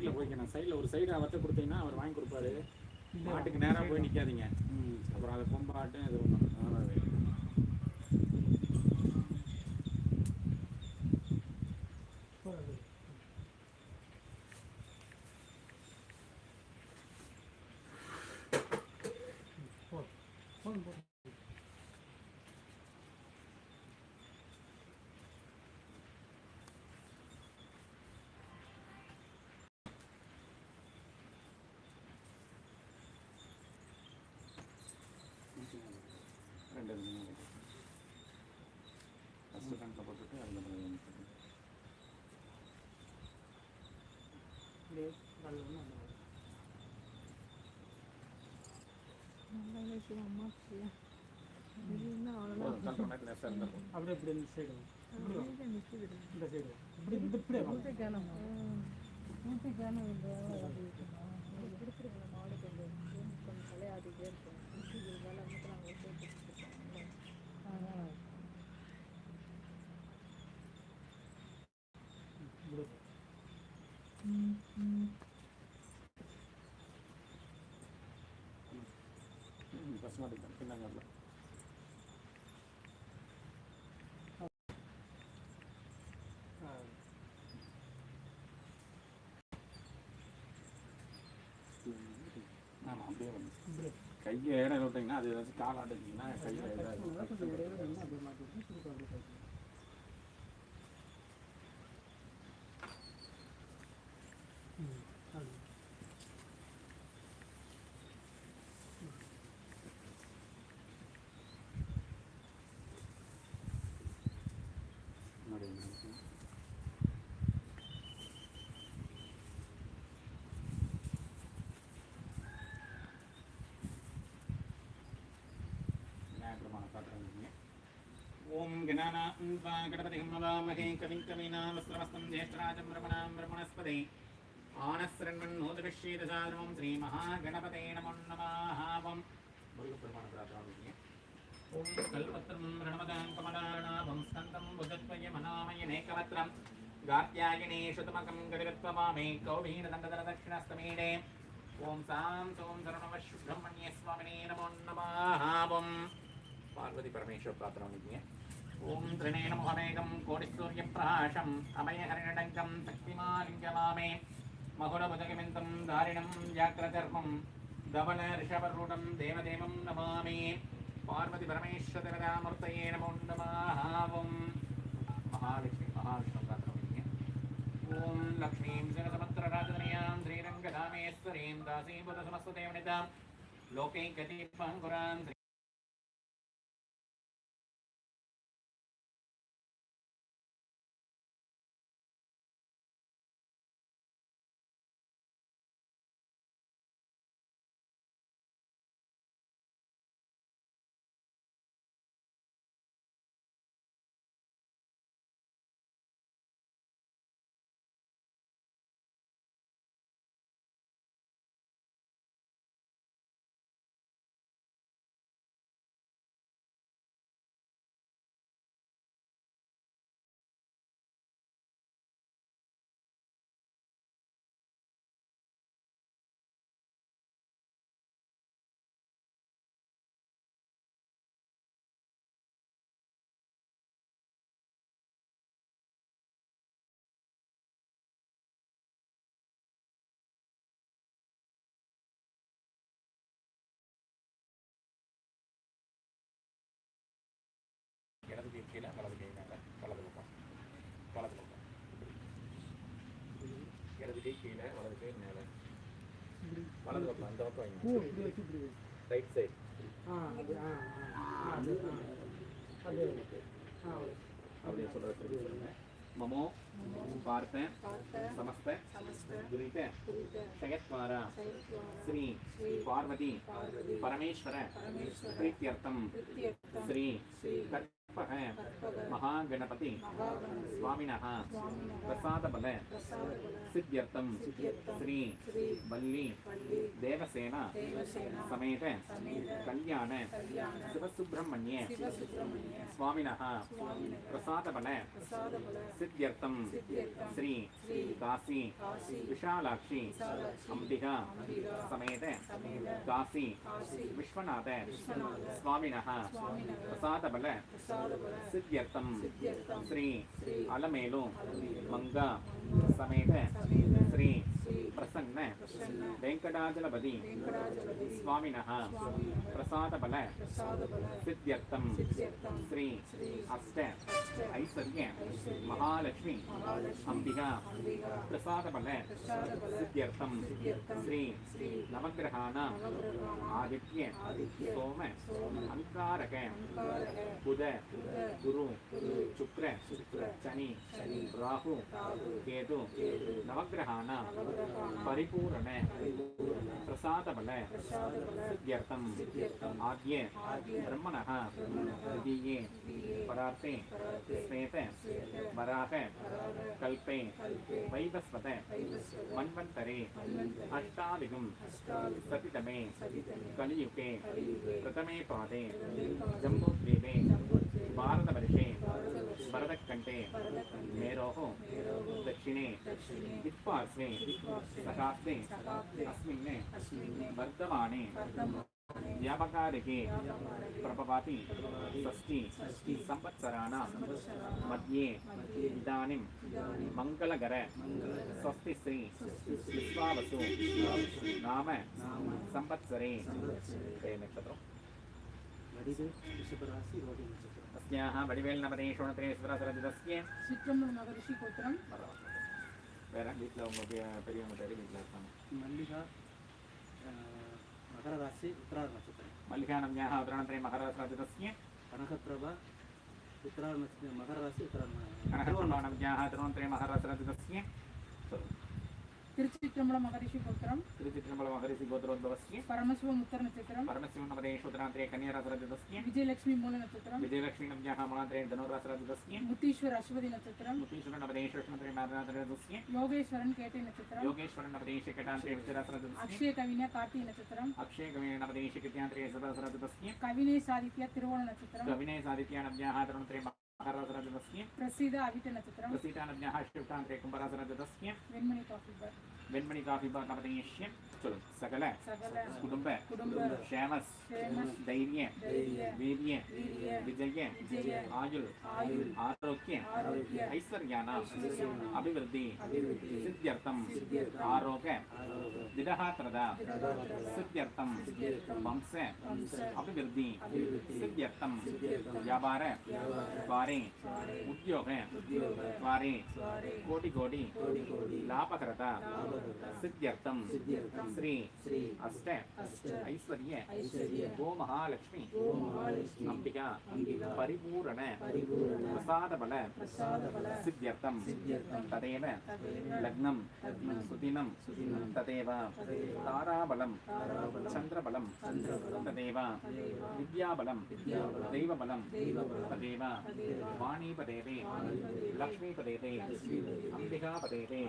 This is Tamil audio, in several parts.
சைடில் போய்க்கணும் சைடில் ஒரு சைடு அவர்கிட்ட கொடுத்தீங்கன்னா அவர் வாங்கி கொடுப்பாரு. மாட்டுக்கு நேராக போய் நிற்காதீங்க அப்புறம் அதை கொம்பாட்டும் இது ரெண்டு ரெண்டு ஃபஸ்ட்டு கணக்கில் போட்டுட்டு அதில் இருந்தால் அப்படியே இப்படி இந்த சைடு இந்த சைடு இப்படி இந்த. இப்படி. பின்னாங்க ஆ. ஆமாம் அப்படியே வந்து. கையை இடம் விட்டிங்கன்னா அது ஏதாச்சும் கால் ஆட்டிங்கன்னா கையில் ஏதாவது गणानां वा गणपतिं नवामहे कविं कवीनामस्त्रमस्तं ज्येष्ठराजं ब्रह्मणां ब्रह्मणस्पते आनशृण्वन्नोदभिश्चेतसाधर्वं श्रीमहागणपते नमो नमाः वं मुरुगप्रमाणप्राचार्य ॐ कल्पत्रं रणमदां कमलाणाभं स्कन्दं भुजद्वयमनामयनेकवत्रं गात्यायिने शतमकं गजगत्वमामे कौभीनदण्डधरदक्षिणस्तमीडे ॐ सां सौं सर्वमः सुब्रह्मण्यस्वामिने नमो नमाः वं पार्वती परमेश्वर प्रार्थना कीजिए ఓం త్రిణే నమహమేకం కోటిసూర్యప్రహాశం అభయహరిణటంకం శక్తిమాలింగమామే మహురభుజగమింతం దారిణం వ్యాగ్రదర్మం ధవల ఋషభరూఢం దేవదేవం నమామి. పార్వతి పరమేశ్వరమూర్తయే నమో. నమాహావం మహాలక్ష్మి మహావిష్ణుగాత్రమే ఓం లక్ష్మీం శివసమత్రరాజనయాం శ్రీరంగధామేశ్వరీం దాసీభూత సమస్తదేవనితాం లోకే గతిపంకురాం அந்த பக்கம் பூ வைங்க இப்படி வச்சு இப்படி வை. ரைட் சைடு ஆ, அது, ஆ, ஆ, ஆ, அது, ஆ. அது, ஆ, அப்படியே சொல்றது திருப்பி சொல்லுங்க மமோ பார்த்தேன் சமஸ்த துரித ஜெகத்வாரா ஸ்ரீ பார்வதி பரமேஸ்வர பிரீத்தியர்த்தம் ஸ்ரீ महागणपति, स्वामिनः, प्रसादबल, सिद्ध्यर्थं, श्री वल्ली देवसेन, समेत कल्याण, शिवसुब्रह्मण्य, स्वामिनः, प्रसादबल, सिद्ध्यर्थं, श्री काशी, विशालाक्षी अम्बिका समेत काशी, विश्वनाथ, स्वामिनः, प्रसादबल சித்தியர்த்தம். ஸ்ரீ அலமேலு. மங்கா. சமேத. ஸ்ரீ ಪ್ರಸನ್ನ ವೆಂಕಟಾಚಲಪತಿ ಸ್ವಾಮಿನಃ ಪ್ರಸಾದಬಲ ಸಿದ್ಧ್ಯರ್ಥಂ ಶ್ರೀ ಅಷ್ಟ ಐಶ್ವರ್ಯ ಮಹಾಲಕ್ಷ್ಮಿ ಅಂಬಿಕಾ ಪ್ರಸಾದಬಲ ಸಿದ್ಧ್ಯರ್ಥಂ ಶ್ರೀ ನವಗ್ರಹಾಣ ಆದಿತ್ಯ ಸೋಮ ಅಂಕಾರಕ ಬುಧ ಗುರು ಶುಕ್ರ ಶನಿ ರಾಹು ಕೇತು ನವಗ್ರಹಾಣ ಪರಿಪೂರ್ಣ ಪ್ರಸಾದಬಲ ಸಿದ್ಧ್ಯರ್ಥಂ ಆದ್ಯ ಬ್ರಹ್ಮಣಃ ತೃತೀಯೇ पदार्थे ಸ್ನೇತ ವರಾಹ ಕಲ್ಪೆ ವೈವಸ್ವತ ಮನ್ವಂತರೆ ಅಷ್ಟಾದಿಗಂ सतितमे ಕಲಿಯುಗೆ प्रथमे पादे ಜಮ್ಮುದ್ವೀಪೆ भारतवर्षे भरतकण्ठे मेरोः दक्षिणे दिक्पार्श्वे सकास्ते अस्मिन् वर्तमाने व्यापकारिके प्रभवाति षष्टि संवत्सराणां मध्ये, इदानीं मङ्गलकर स्वस्तिश्री, विश्वावसु, नाम संवत्सरे नक्षत्रम्। வடிவு ரிஷபராசி ரோடி நட்சத்திரம் अस्याः वडिवेल्नपदेशोणत्रेश्वरसरजितस्य சிற்றம்பலம் மகரிஷி கோத்திரம் வேற வீட்டில் உங்க பெ- பெரியவங்க பேர் வீட்டில் இருக்காங்க மல்லிகா அஹ், மகர ராசி உத்தரார நட்சத்திரம் मल्लिकानम्याः उदरणत्रे मकरसरजितस्य கனகப்பிரபா உத்தரார நட்சத்திரம் மகர ராசி உத்தரார कनकप्रभानम्याः उदरणत्रे मकरसरजितस्य திருச்சிற்றம்பல மகரிஷி கோத்திரம். திருச்சிற்றம்பல மகரிஷி கோத்திரோத்பவஸ்ய பரமசிவ முத்தர நட்சத்திரம். பரமசிவ நமதேஷோத்தராந்திரே கன்னியராசராஜதஸ்ய விஜயலட்சுமி மூல நட்சத்திரம். விஜயலட்சுமி நம்யாக மலாந்திரே தனுராசராஜதஸ்ய முத்தீஸ்வர அஸ்வதி நட்சத்திரம். முத்தீஸ்வர நமதேஷோஷ்ணத்திரே நாராஜராஜதஸ்ய யோகேஸ்வரன் கேட்டை நட்சத்திரம். யோகேஸ்வரன் நமதேஷ கேட்டாந்திரே விஜயராசராஜதஸ்ய அக்ஷய கவினே கார்த்தி நட்சத்திரம். அக்ஷய கவினே நமதேஷ சாதித்யா திருவோண நட்சத்திரம். கவினே சாதித்யா நம்யாக தருணத்திரே आराधना प्रसीद अविट नक्षत्रम प्रसीटा नज्ञः वेन्मणि काफ़ी வெண்மணி காஃபி பார் நவதங்கேஷன் சொல்லுங்க. சகல. குடும்ப. ஷேமஸ். தைரியம். வீரியம் விஜயம் ஆயுள். ஆரோக்கியம். ஐஸ்வர்யானா. அபிவிருத்தி. சித்தியர்த்தம். ஆரோக. திடகாத்திரதா. சித்தியர்த்தம். வம்ச. அபிவிருத்தி. சித்தியர்த்தம். வியாபார. வாரே உத்தியோக. வாரே கோடி கோடி. லாபகரதா. சித்தியர்த்தம். ஸ்ரீ அஷ்ட. ஐஸ்வர்ய. ஓ மகாலட்சுமி. அம்பிகா பரிபூரண. பிரசாதபல. சித்தியர்த்தம். ததேவ. லக்னம். சுதினம். ததேவ. தாராபலம். சந்திரபலம். ததேவ. வித்யாபலம். தெய்வபலம். ததேவ. வாணிபதேவே. லக்ஷ்மிபதேவே. அம்பிகாபதேவே.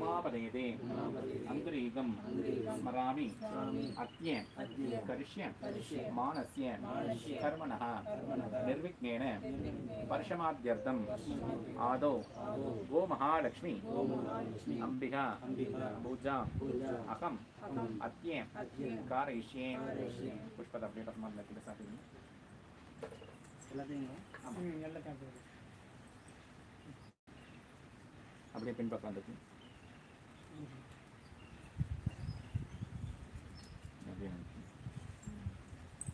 உமாபதேவே. प्रसादबल सिद्ध्यर्थं सिद्ध्यर्थं तदेव तदेव लग्नं लग्नं सुदिनं सुदिनं तदेव तदेव ताराबलं ताराबलं चन्द्रबलं चन्द्रबलं तदेव तदेव विद्याबलं विद्याबलं दैवबलं दैवबलं तदेव तदेव वाणीपदेते वाणीपदेते लक्ष्मीपदेते लक्ष्मीपदेते अम्बिकापदेते अम्बिकापदेते उमापदेते उमापदेते अन्तरीकं अन्तरीकं स्मरामि स्मरामि अद्य अद्य करिष्य करिष्य मानस्य मानस्य कर्मणः कर्मणः निर्विघ्नेन निर्विघ्नेन वर्षमाद्यर्थम् वर्षमाद्यर्थम् आदौ आदौ गोमहालक्ष्मी गोमहालक्ष्मी अम्बिका अम्बिका पूजा पूजा अहम् अहम् अद्य अद्य कारयिष्ये कारयिष्ये पुष्पदब्दे तस्मात् नक्की साधि எல்லாத்தையும் எல்லாத்தையும் அப்படியே பின்பக்கம் வந்துட்டு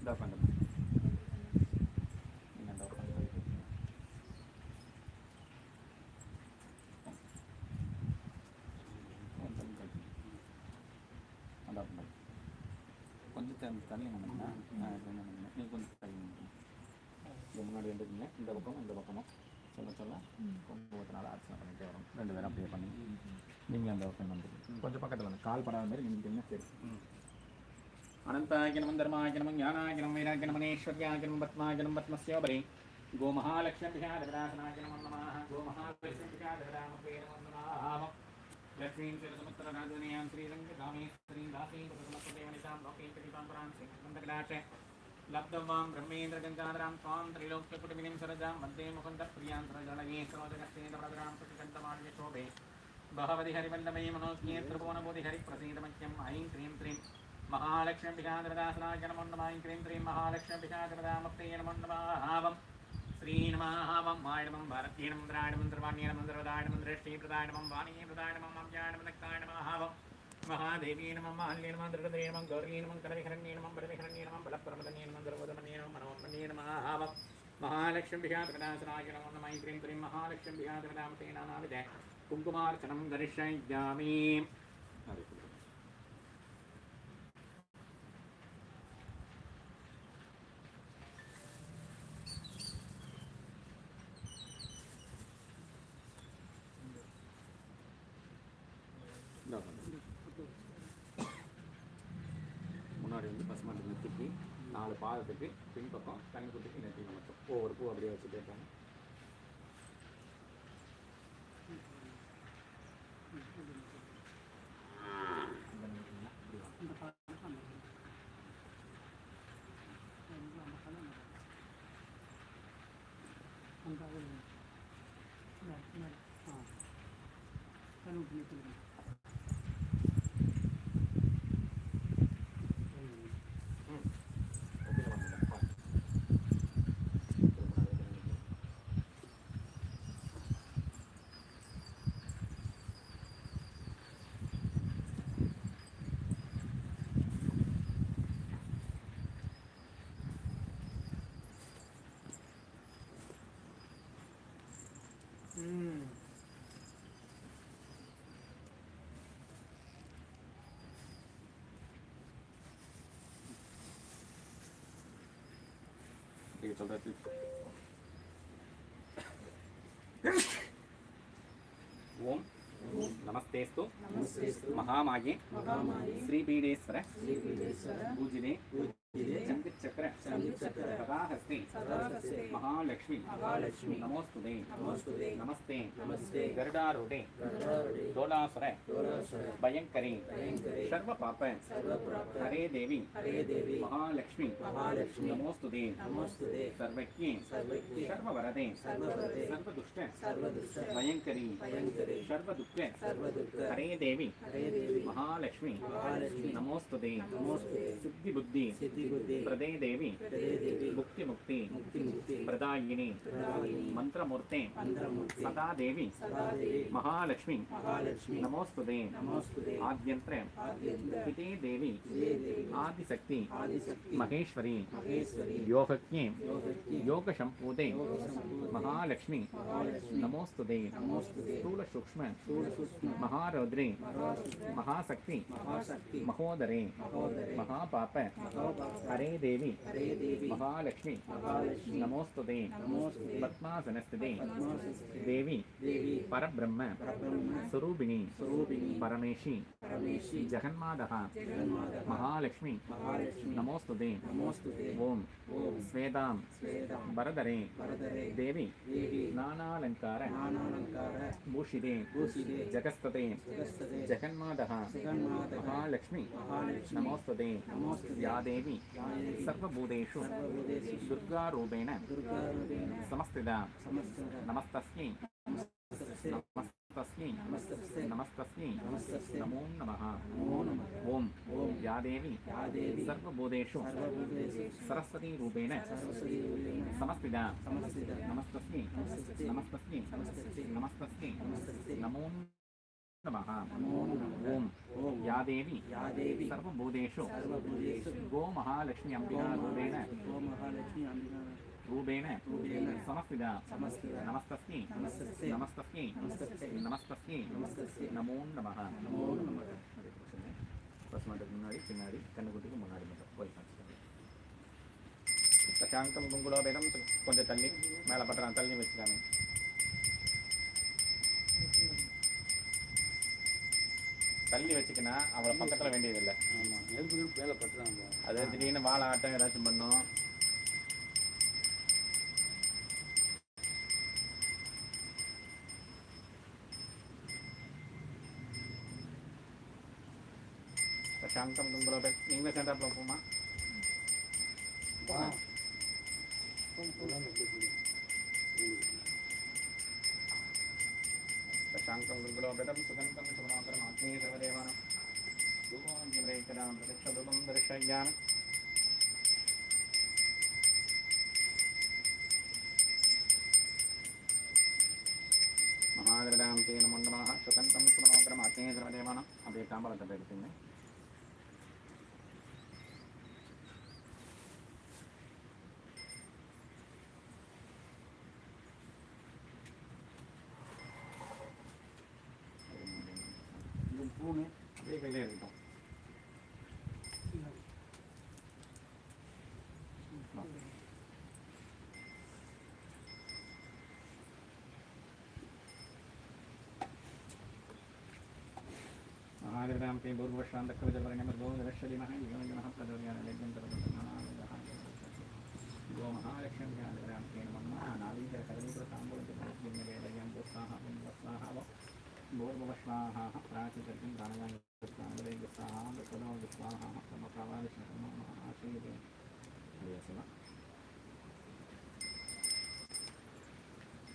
அந்த உட்காந்து கொஞ்சம் தண்ணி தள்ளி நின்னுங்க. ஆ, இப்படி நின்னுங்க. நீ கொஞ்சம் தள்ளி. இங்க முன்னாடி வந்துருக்கீங்க இந்த பக்கம் இந்த பக்கமும் சொல்ல சொல்ல குங்குமத்தினால அர்ச்சனை பண்ணிட்டே வரும் ரெண்டு பேரும் அப்படியே பண்ணி நீங்கள் அந்த பக்கம் வந்துருங்க கொஞ்சம் பக்கத்தில் வந்து கால் படாத மாதிரி நின்றுட்டீங்கன்னா சரி అనంతాకినం ధర్మాకినం జ్ఞానాకినం వైరాకినం మనీశ్వర్యాకినం పద్మాకినం పద్మస్యోపరి గోమహాలక్ష్మ్యాసనాకినం గోమహాలక్ష్మ్యామ లక్ష్మీం శిరసముత్తరాజనీయాం శ్రీరంగకామేశ్వరీం దాసీం ప్రథమస్తదేవనితాం లోకీం ప్రతిపాంపరాం శ్రీకందకటాక్షే లబ్ధవాం బ్రహ్మేంద్ర గంగాధరాం స్వాం త్రిలోక్యపుటమినిం సరజాం వందే ముకుంద ప్రియాం సరజనగే సరోజగస్తేంద్రపరదరాం సుఖకంఠమాణ్య శోభే భగవతి హరివల్లమయీ మనోజ్ఞే త్రిభువనబోధి హరిప్రసీదమఖ్యం ఐం క్రీం క్రీం മഹാലക്ഷ്മികാന്തരദാസനാജനമോണ്ണമായി ക്രീം ക്രീം മഹാലക്ഷ്മികാന്തരദാമത്തേനമോണ്ണമാഹാവം ശ്രീനമാഹാവം വായണമം ഭരത്തീനം ദ്രാണമം ദ്രവാണ്യനമം ദ്രവദാണമം ദൃഷ്ടീപ്രദാനമം വാണീപ്രദാനമം അജ്ഞാനമനക്കാനമാഹാവം മഹാദേവീനമം മാല്യനമം ദൃഢദേനമം ഗൗരീനമം കലവിഹരണ്യനമം ബലവിഹരണ്യനമം ബലപ്രമദനീനമം ദ്രവദമനീനമം മഹാലക്ഷ്മി മഹാലക്ഷ്മിഹാതനാസനാജനമോണ്ണമായി ക്രീം ക്രീം മഹാലക്ഷ്മിഹാതനാമത്തേനാവിധ കുങ്കുമാർച്ചനം ദർശയാമീ അതെ நாலு பாதத்துக்கு பின்பக்கம் கண்ணுக்குட்டிக்கு நெத்திக்கு மட்டும். ஒவ்வொரு பூ அப்படியே வச்சுட்டே இருக்காங்க. కలర్ ఓం నమస్తేస్తు. మహామాయే. శ్రీపీడేశ్వర. పూజినే. सदाहस्ते महालक्ष्मी नमोस्तु नमस्ते नमस्ते गरुडारूढ़े दोलासुर भयंकरे सर्व पाप हरे देवी महालक्ष्मी नमोस्तु नमोस्तु सर्वज्ञे सर्ववरदे सर्वदुष्ट भयंकरी सर्वदुःख हरे देवी महालक्ष्मी नमोस्तुति सिद्धि बुद्धि प्रदे देवी मुक्ति मुक्ति प्रदायिनी मंत्रमूर्ते सदा देवी महालक्ष्मी। नमोस्तुति। आद्यंत्रे पिते देवी। आदिशक्ति। महेश्वरी। योगज्ञे। योगशंपूते महालक्ष्मी। नमोस्तुति। स्थूलसूक्ष्म। महारौद्री। महाशक्ति महाशक्ति महोदरे महापाप हरे देवी महालक्ष्मी नमोस्त पद्मासनस्थिते देवी परब्रह्म स्वरूपिणी परमेशी जगन्मादः महालक्ष्मी नमोस्तुते ओम स्वेदां वरदरे देवी नानालङ्कार भूषिते जगस्तते जगन्मादः మహాలక్ష్మి నమోస్తదే యాదేవి సర్వభూతేషు దుర్గారూపేణ సమస్థిత నమస్తస్మై నమస్తస్మై నమస్తస్మై నమో నమ ఓం యాదేవి సర్వభూతేషు సరస్వతీ రూపేణ సమస్తిద నమస్తస్మై నమస్తస్మై నమస్తస్మై నమో नमो नमः ॐ या देवी सर्वभूतेषु गोमहालक्ष्मी अम्बिका रूपेण रूपेण समस्थिता नमस्तस्यै नमस्तस्यै नमस्तस्यै नमो நமः பசுமாட்டுக்கு முன்னாடி பின்னாடி கண்ணுக்குட்டிக்கு முன்னாடி மட்டும் போய் காமிச்சிக்கோங்க சசாங்கம் குங்குலோபேதம் கொஞ்சம் தள்ளி மேலே பட்டுறான் தள்ளி வச்சுக்காங்க தள்ளி வச்சுக்கினா அவளை பக்கத்தில் வேண்டியதில்லை. ஆமாம் பட்டுறாங்க. அது திடீர்னு வாழை ஆட்டம் ஏதாச்சும் பண்ணும். சாந்தம் தும்புற நீங்களே சேர்ந்தா போமா? சாந்தம் தும்புற சுகந்தம் అంతరిక్షదుతం దర్శయామి మహాగ్రదాంతే నమో నమ సుకంతం సుమనోగ్రమ అగ్ని ద్రవదేవానం అభ్యర్థాంబరం తప్పేసింది శ్రీరామ్ పే భూర్భువశాం దక్షజలవర్ణమర్గోదర్శలిమహ యుగమయమః ప్రదోర్యానలేగ్యంతరగతనానామిదః గోమహాలక్ష్మ్యానగరాం కేన మమ్మ నాదీకరకరీకృతాంబోజపుణ్యవేదయం దుస్సాహ పుణ్యవత్సాహ భూర్భువశ్వాహ ప్రాచితర్గం ప్రాణయానుస్తాంబులేగ్యస్వాహ ప్రదోజస్వాహ తమ ప్రవాదిష్ణ ఆశ్రీయతే హరి అసమ